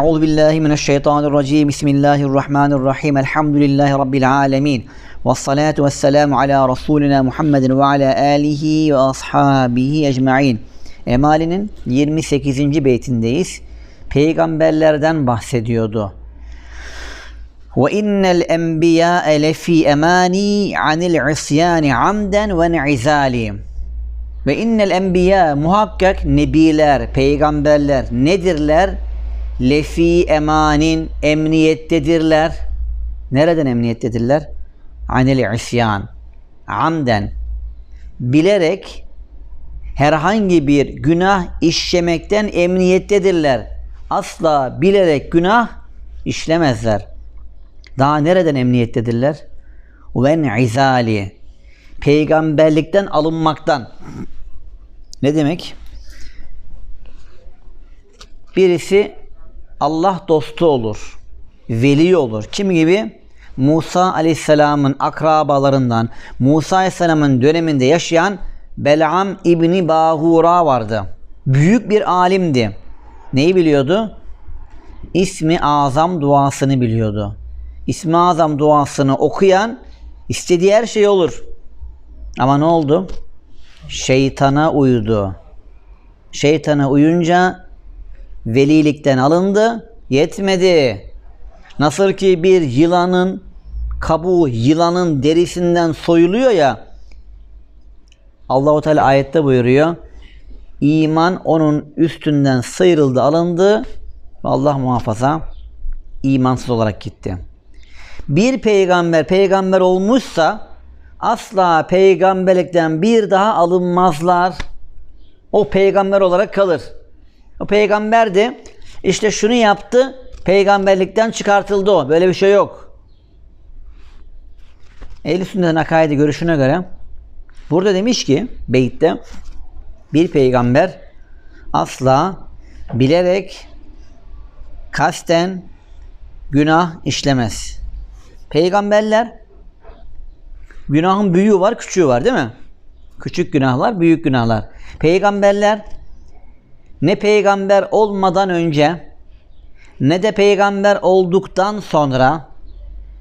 Euzu billahi mineşşeytanirracim. Bismillahirrahmanirrahim. Elhamdülillahi rabbil alamin. Ves salatu vesselamu ala rasulina Muhammedin ve ala alihi ve ashabihi ecmaîn. Emali'nin 28. beytindeyiz. Peygamberlerden bahsediyordu. Ve innel enbiya lefi emani anil isyani amden ve ne'izali. Ve innel enbiya muhakkak nebiler, peygamberler nedirler? Lefi emanin emniyettedirler. Nereden emniyettedirler? Anil isyan. Amden. Bilerek herhangi bir günah işlemekten emniyettedirler. Asla bilerek günah işlemezler. Daha nereden emniyettedirler? Ve izali. Peygamberlikten alınmaktan. Ne demek? Birisi Allah dostu olur. Veli olur. Kim gibi? Musa Aleyhisselam'ın akrabalarından, Musa Aleyhisselam'ın döneminde yaşayan Bel'am İbni Bahura vardı. Büyük bir alimdi. Neyi biliyordu? İsmi Azam duasını biliyordu. İsmi Azam duasını okuyan istediği her şey olur. Ama ne oldu? Şeytana uydu. Şeytana uyunca velilikten alındı, yetmedi. Nasıl ki bir yılanın kabuğu yılanın derisinden soyuluyor ya. Allahu Teala ayette buyuruyor. İman onun üstünden sıyrıldı, alındı. Allah muhafaza imansız olarak gitti. Bir peygamber peygamber olmuşsa asla peygamberlikten bir daha alınmazlar. O peygamber olarak kalır. O peygamber de işte şunu yaptı, peygamberlikten çıkartıldı o. Böyle bir şey yok. Ehl-i Sünnet akaidi görüşüne göre burada demiş ki beytte bir peygamber asla bilerek kasten günah işlemez. Peygamberler günahın büyüğü var, küçüğü var değil mi? Küçük günahlar, büyük günahlar. Peygamberler ne peygamber olmadan önce ne de peygamber olduktan sonra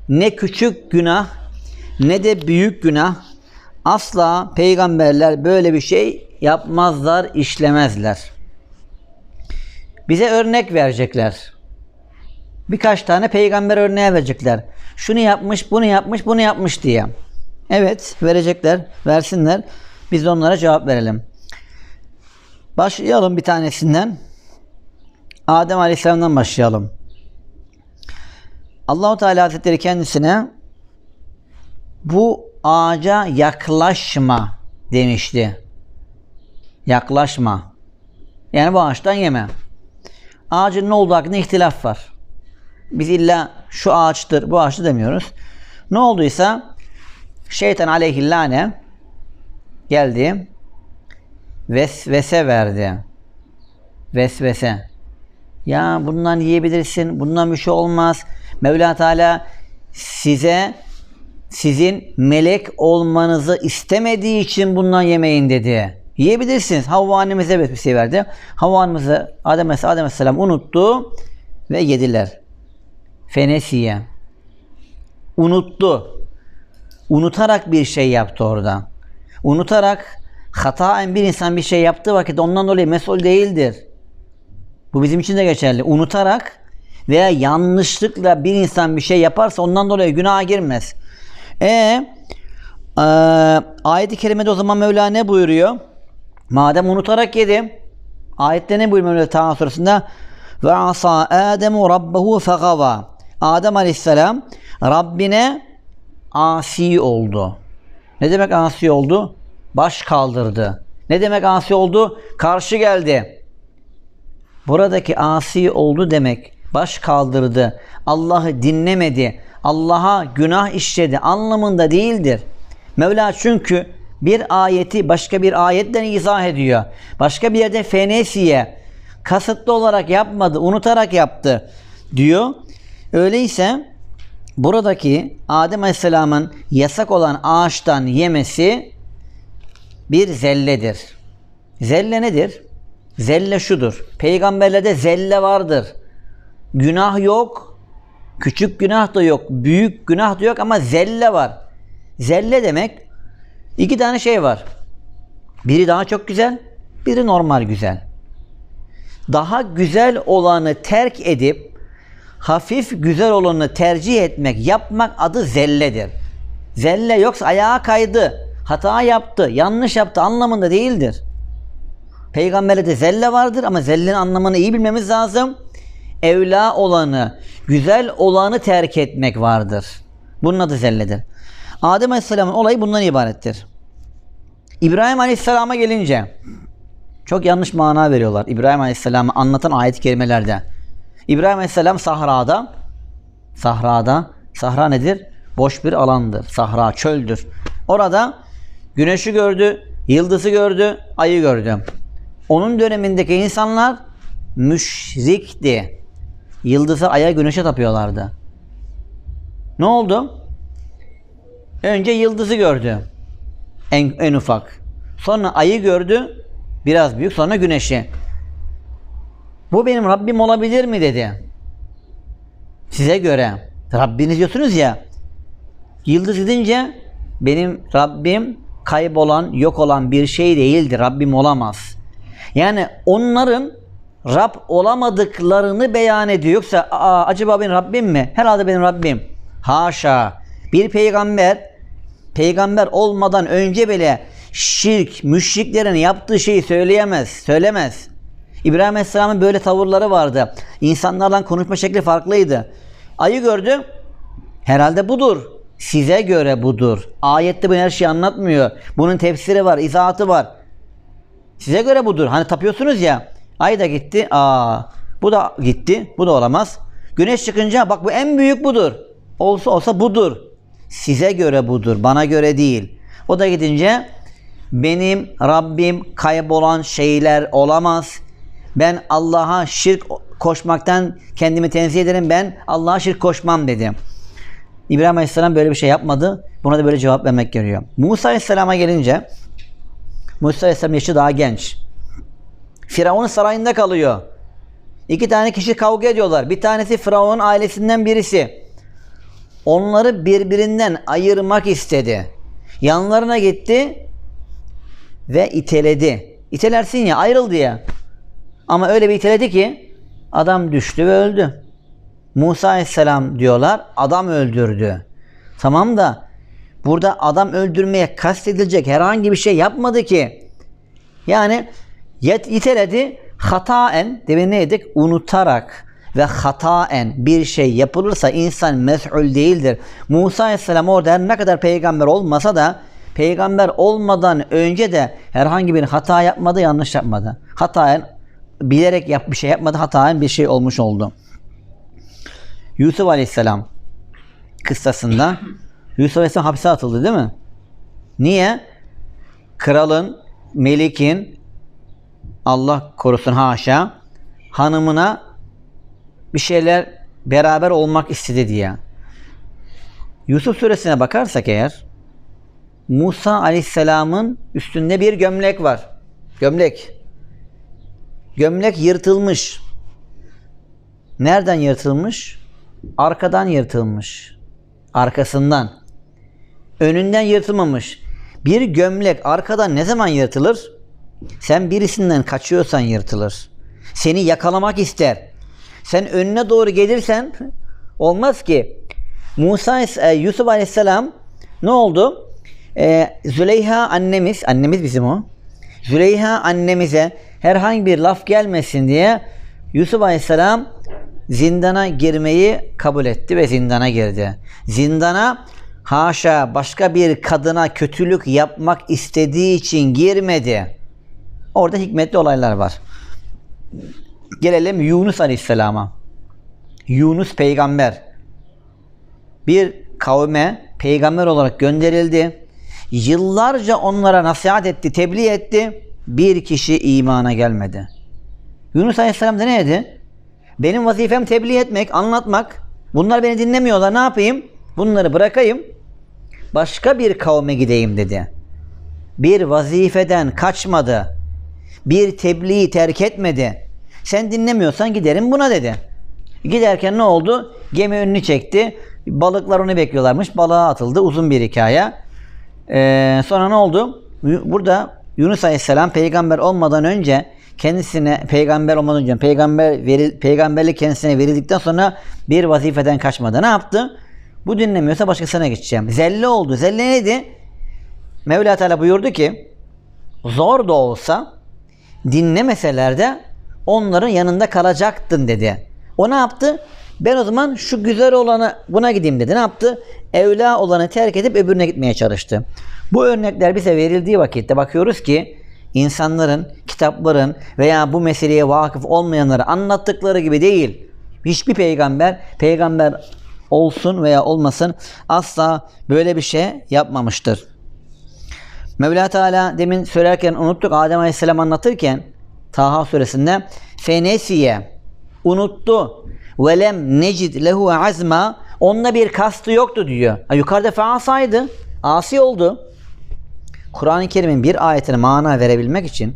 ne küçük günah ne de büyük günah asla peygamberler böyle bir şey yapmazlar, işlemezler. Bize örnek verecekler. Birkaç tane peygamber örneği verecekler. Şunu yapmış, bunu yapmış, bunu yapmış diye. Evet, verecekler, versinler. Biz de onlara cevap verelim. Başlayalım bir tanesinden. Adem Aleyhisselam'dan başlayalım. Allahu Teala Hazretleri kendisine bu ağaca yaklaşma demişti. Yaklaşma. Yani bu ağaçtan yeme. Ağacın ne olduğu hakkında ihtilaf var. Biz illa şu ağaçtır, bu ağaçtır demiyoruz. Ne olduysa şeytan aleyhillâne geldi. Vesvese verdi. Vesvese. Ya bundan yiyebilirsin, bundan bir şey olmaz. Mevla Teala size sizin melek olmanızı istemediği için bundan yemeyin dedi. Yiyebilirsiniz. Havva annemize evet bir şey verdi. Havva annemize Adem, Adem Aleyhisselam unuttu ve yediler. Fenesiye. Unuttu. Unutarak bir şey yaptı orada. Unutarak hataen bir insan bir şey yaptığı vakit ondan dolayı mesul değildir. Bu bizim için de geçerli. Unutarak veya yanlışlıkla bir insan bir şey yaparsa ondan dolayı günaha girmez. E, e ayet-i kerimede o zaman Mevla ne buyuruyor? Madem unutarak yedi. Ayette ne buyuruyor Mevla Teala surasında? Ve asa Ademu rabbehu fegava. Adem aleyhisselam Rabbine asi oldu. Ne demek asi oldu? Baş kaldırdı. Ne demek asi oldu? Karşı geldi. Buradaki asi oldu demek baş kaldırdı. Allah'ı dinlemedi. Allah'a günah işledi anlamında değildir. Mevla çünkü bir ayeti başka bir ayetten izah ediyor. Başka bir yerde fenesiye kasıtlı olarak yapmadı, unutarak yaptı diyor. Öyleyse buradaki Adem Aleyhisselam'ın yasak olan ağaçtan yemesi bir zelledir. Zelle nedir? Zelle şudur. Peygamberlerde zelle vardır. Günah yok. Küçük günah da yok. Büyük günah da yok ama zelle var. Zelle demek iki tane şey var. Biri daha çok güzel, biri normal güzel. Daha güzel olanı terk edip hafif güzel olanı tercih etmek, yapmak adı zelledir. Zelle yoksa ayağa kaydı, hata yaptı, yanlış yaptı anlamında değildir. Peygamberde de zelle vardır ama zellenin anlamını iyi bilmemiz lazım. Evla olanı, güzel olanı terk etmek vardır. Bunun adı zelledir. Adem Aleyhisselam'ın olayı bundan ibarettir. İbrahim Aleyhisselam'a gelince çok yanlış mana veriyorlar. İbrahim Aleyhisselam'ı anlatan ayet-i kerimelerde. İbrahim Aleyhisselam sahrada sahrada sahra nedir? Boş bir alandır. Sahra çöldür. Orada güneşi gördü, yıldızı gördü, ayı gördü. Onun dönemindeki insanlar müşrikti. Yıldıza, aya, güneşe tapıyorlardı. Ne oldu? Önce yıldızı gördü. En, en ufak. Sonra ayı gördü. Biraz büyük. Sonra güneşi. Bu benim Rabbim olabilir mi dedi. Size göre. Rabbiniz diyorsunuz ya. Yıldız gidince benim Rabbim kaybolan, yok olan bir şey değildir. Rabbim olamaz. Yani onların Rab olamadıklarını beyan ediyor. Yoksa Aa, acaba benim Rabbim mi? Herhalde benim Rabbim. Haşa. Bir peygamber peygamber olmadan önce bile şirk, müşriklerin yaptığı şeyi söyleyemez, söylemez. İbrahim Aleyhisselam'ın böyle tavırları vardı. İnsanlarla konuşma şekli farklıydı. Ayı gördü. Herhalde budur. Size göre budur. Ayette bu her şeyi anlatmıyor. Bunun tefsiri var, izahatı var. Size göre budur. Hani tapıyorsunuz ya. Ay da gitti. Aa, bu da gitti. Bu da olamaz. Güneş çıkınca bak bu en büyük budur. Olsa olsa budur. Size göre budur. Bana göre değil. O da gidince benim Rabbim kaybolan şeyler olamaz. Ben Allah'a şirk koşmaktan kendimi tenzih ederim. Ben Allah'a şirk koşmam dedi. İbrahim Aleyhisselam böyle bir şey yapmadı. Buna da böyle cevap vermek gerekiyor. Musa Aleyhisselam'a gelince Musa Aleyhisselam yaşı daha genç. Firavun sarayında kalıyor. İki tane kişi kavga ediyorlar. Bir tanesi Firavun ailesinden birisi. Onları birbirinden ayırmak istedi. Yanlarına gitti ve iteledi. İtelersin ya ayrıl diye. Ama öyle bir iteledi ki adam düştü ve öldü. Musa Aleyhisselam diyorlar adam öldürdü. Tamam da burada adam öldürmeye kastedilecek herhangi bir şey yapmadı ki. Yani yet iteledi hataen demin neydik? Unutarak ve hataen bir şey yapılırsa insan mes'ul değildir. Musa Aleyhisselam orada her ne kadar peygamber olmasa da peygamber olmadan önce de herhangi bir hata yapmadı, yanlış yapmadı. Hataen bilerek yap bir şey yapmadı, hataen bir şey olmuş oldu. Yusuf Aleyhisselam kıssasında Yusuf Aleyhisselam hapse atıldı değil mi? Niye? Kralın, melikin Allah korusun haşa hanımına bir şeyler beraber olmak istedi diye. Yusuf suresine bakarsak eğer Musa Aleyhisselam'ın üstünde bir gömlek var. Gömlek. Gömlek yırtılmış. Nereden yırtılmış? Arkadan yırtılmış. Arkasından. Önünden yırtılmamış. Bir gömlek arkadan ne zaman yırtılır? Sen birisinden kaçıyorsan yırtılır. Seni yakalamak ister. Sen önüne doğru gelirsen olmaz ki. Musa e, Yusuf Aleyhisselam ne oldu? Ee, Züleyha annemiz, annemiz bizim o. Züleyha annemize herhangi bir laf gelmesin diye Yusuf Aleyhisselam zindana girmeyi kabul etti ve zindana girdi. Zindana haşa başka bir kadına kötülük yapmak istediği için girmedi. Orada hikmetli olaylar var. Gelelim Yunus Aleyhisselam'a. Yunus peygamber. Bir kavme peygamber olarak gönderildi. Yıllarca onlara nasihat etti, tebliğ etti. Bir kişi imana gelmedi. Yunus Aleyhisselam da ne dedi? Benim vazifem tebliğ etmek, anlatmak. Bunlar beni dinlemiyorlar. Ne yapayım? Bunları bırakayım. Başka bir kavme gideyim dedi. Bir vazifeden kaçmadı. Bir tebliği terk etmedi. Sen dinlemiyorsan giderim buna dedi. Giderken ne oldu? Gemi önünü çekti. Balıklar onu bekliyorlarmış. Balığa atıldı. Uzun bir hikaye. Ee, sonra ne oldu? Burada Yunus Aleyhisselam peygamber olmadan önce kendisine peygamber olmadan önce peygamber veri, peygamberlik kendisine verildikten sonra bir vazifeden kaçmadı. Ne yaptı? Bu dinlemiyorsa başkasına geçeceğim. Zelle oldu. Zelle neydi? Mevla Teala buyurdu ki zor da olsa dinlemeseler de onların yanında kalacaktın dedi. O ne yaptı? Ben o zaman şu güzel olanı buna gideyim dedi. Ne yaptı? Evla olanı terk edip öbürüne gitmeye çalıştı. Bu örnekler bize verildiği vakitte bakıyoruz ki insanların, kitapların veya bu meseleye vakıf olmayanları anlattıkları gibi değil. Hiçbir peygamber, peygamber olsun veya olmasın asla böyle bir şey yapmamıştır. Mevla Teala demin söylerken unuttuk Adem Aleyhisselam anlatırken Taha suresinde fenesiye unuttu ve lem necid lehu azma onda bir kastı yoktu diyor. Ha, yukarıda feasaydı. Asi oldu. Kur'an-ı Kerim'in bir ayetine mana verebilmek için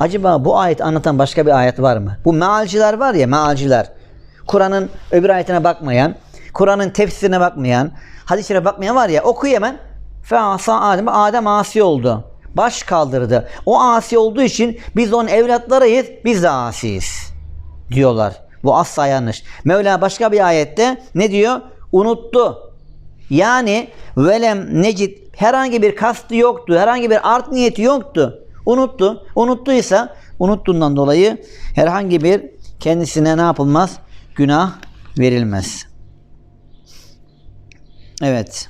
acaba bu ayet anlatan başka bir ayet var mı? Bu mealciler var ya mealciler. Kur'an'ın öbür ayetine bakmayan, Kur'an'ın tefsirine bakmayan, hadisine bakmayan var ya okuyor hemen. Feasa Adem, Adem asi oldu. Baş kaldırdı. O asi olduğu için biz onun evlatlarıyız, biz de asiyiz. Diyorlar. Bu asla yanlış. Mevla başka bir ayette ne diyor? Unuttu. Yani velem necid herhangi bir kastı yoktu. Herhangi bir art niyeti yoktu. Unuttu. Unuttuysa unuttuğundan dolayı herhangi bir kendisine ne yapılmaz? Günah verilmez. Evet.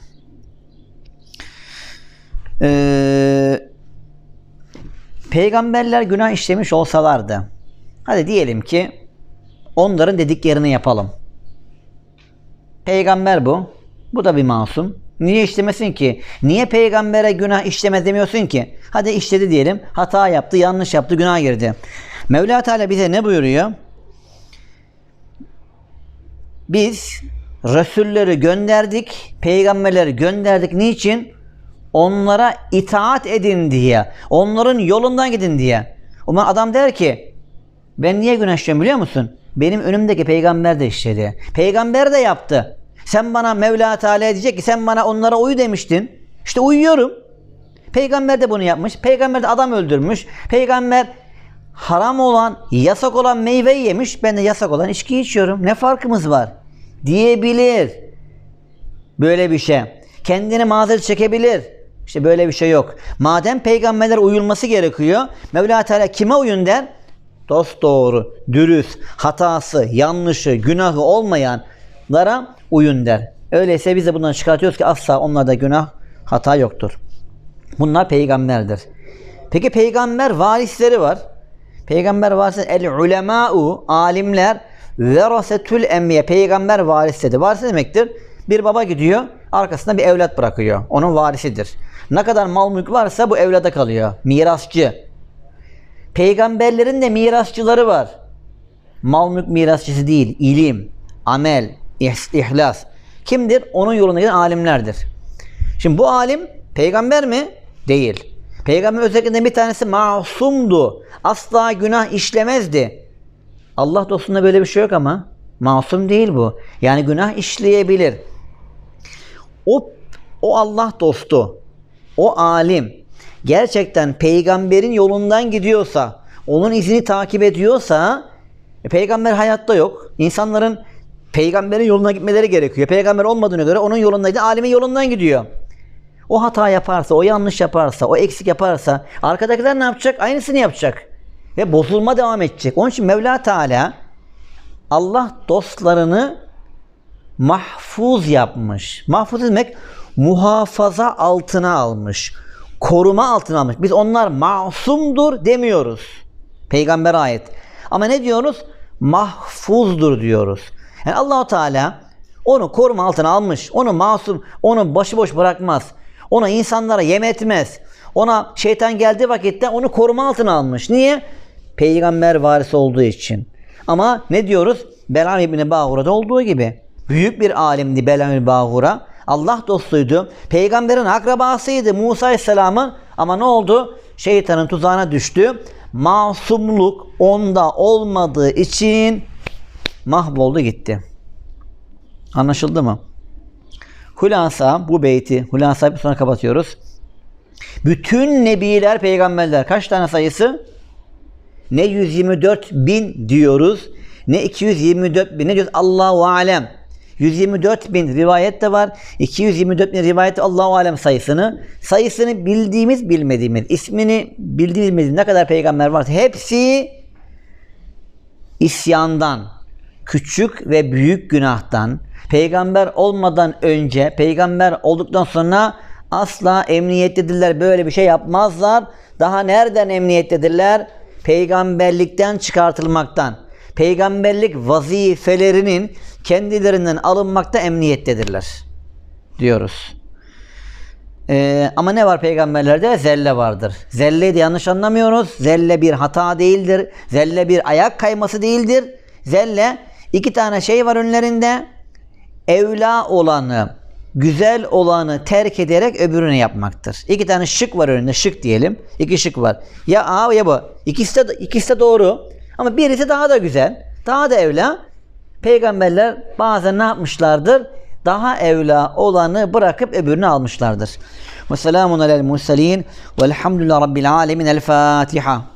Ee, peygamberler günah işlemiş olsalardı hadi diyelim ki onların dediklerini yapalım. Peygamber bu. Bu da bir masum. Niye işlemesin ki? Niye peygambere günah işlemez demiyorsun ki? Hadi işledi diyelim. Hata yaptı, yanlış yaptı, günah girdi. Mevla Teala bize ne buyuruyor? Biz Resulleri gönderdik, peygamberleri gönderdik. Niçin? Onlara itaat edin diye. Onların yolundan gidin diye. O zaman adam der ki ben niye günah işliyorum biliyor musun? Benim önümdeki peygamber de işledi. Peygamber de yaptı. Sen bana Mevla Teala diyecek ki sen bana onlara uyu demiştin. İşte uyuyorum. Peygamber de bunu yapmış. Peygamber de adam öldürmüş. Peygamber haram olan, yasak olan meyveyi yemiş. Ben de yasak olan içki içiyorum. Ne farkımız var? Diyebilir. Böyle bir şey. Kendini mazeret çekebilir. İşte böyle bir şey yok. Madem peygamberler uyulması gerekiyor. Mevla Teala kime uyun der? Dost doğru, dürüst, hatası, yanlışı, günahı olmayanlara uyun der. Öyleyse biz de bundan çıkartıyoruz ki asla onlarda günah, hata yoktur. Bunlar peygamberdir. Peki peygamber varisleri var. Peygamber varisleri el ulema'u alimler verasetül emmiye peygamber varisleri. Varis ne demektir? Bir baba gidiyor arkasında bir evlat bırakıyor. Onun varisidir. Ne kadar mal mülk varsa bu evlada kalıyor. Mirasçı. Peygamberlerin de mirasçıları var. Mal mülk mirasçısı değil. ilim, amel, ihlas. Kimdir? Onun yoluna giden alimlerdir. Şimdi bu alim peygamber mi? Değil. Peygamber özelliklerinden bir tanesi masumdu. Asla günah işlemezdi. Allah dostunda böyle bir şey yok ama masum değil bu. Yani günah işleyebilir. O o Allah dostu, o alim gerçekten peygamberin yolundan gidiyorsa, onun izini takip ediyorsa e, peygamber hayatta yok. İnsanların peygamberin yoluna gitmeleri gerekiyor. Peygamber olmadığına göre onun yolundaydı, alimin yolundan gidiyor. O hata yaparsa, o yanlış yaparsa, o eksik yaparsa arkadakiler ne yapacak? Aynısını yapacak. Ve bozulma devam edecek. Onun için Mevla Teala Allah dostlarını mahfuz yapmış. Mahfuz demek muhafaza altına almış. Koruma altına almış. Biz onlar masumdur demiyoruz. Peygamber ayet. Ama ne diyoruz? Mahfuzdur diyoruz. Yani Allahu Teala onu koruma altına almış. Onu masum, onu başıboş bırakmaz. Ona insanlara yem etmez. Ona şeytan geldiği vakitte onu koruma altına almış. Niye? Peygamber varisi olduğu için. Ama ne diyoruz? Belam İbni Bağura'da olduğu gibi. Büyük bir alimdi Belam İbni Bağura. Allah dostuydu. Peygamberin akrabasıydı Musa Aleyhisselam'ın. Ama ne oldu? Şeytanın tuzağına düştü. Masumluk onda olmadığı için mahvoldu gitti. Anlaşıldı mı? Hulasa bu beyti, hulasa bir sonra kapatıyoruz. Bütün nebiler, peygamberler kaç tane sayısı? Ne 124 bin diyoruz, ne 224 bin, ne diyoruz? Allahu alem. 124 bin rivayet de var. 224 bin rivayet Allahu alem sayısını. Sayısını bildiğimiz bilmediğimiz, ismini bildiğimiz ne kadar peygamber varsa hepsi isyandan, küçük ve büyük günahtan, peygamber olmadan önce, peygamber olduktan sonra asla emniyettedirler. Böyle bir şey yapmazlar. Daha nereden emniyettedirler? Peygamberlikten çıkartılmaktan. Peygamberlik vazifelerinin kendilerinden alınmakta emniyettedirler. Diyoruz. Ee, ama ne var peygamberlerde? Zelle vardır. Zelleyi de yanlış anlamıyoruz. Zelle bir hata değildir. Zelle bir ayak kayması değildir. Zelle iki tane şey var önlerinde. Evla olanı, güzel olanı terk ederek öbürünü yapmaktır. İki tane şık var önünde. Şık diyelim. İki şık var. Ya A ya bu. İkisi de, ikisi de doğru. Ama birisi daha da güzel. Daha da evla. Peygamberler bazen ne yapmışlardır? Daha evla olanı bırakıp öbürünü almışlardır. Ve selamun alel murselin velhamdülillah rabbil alemin. El Fatiha.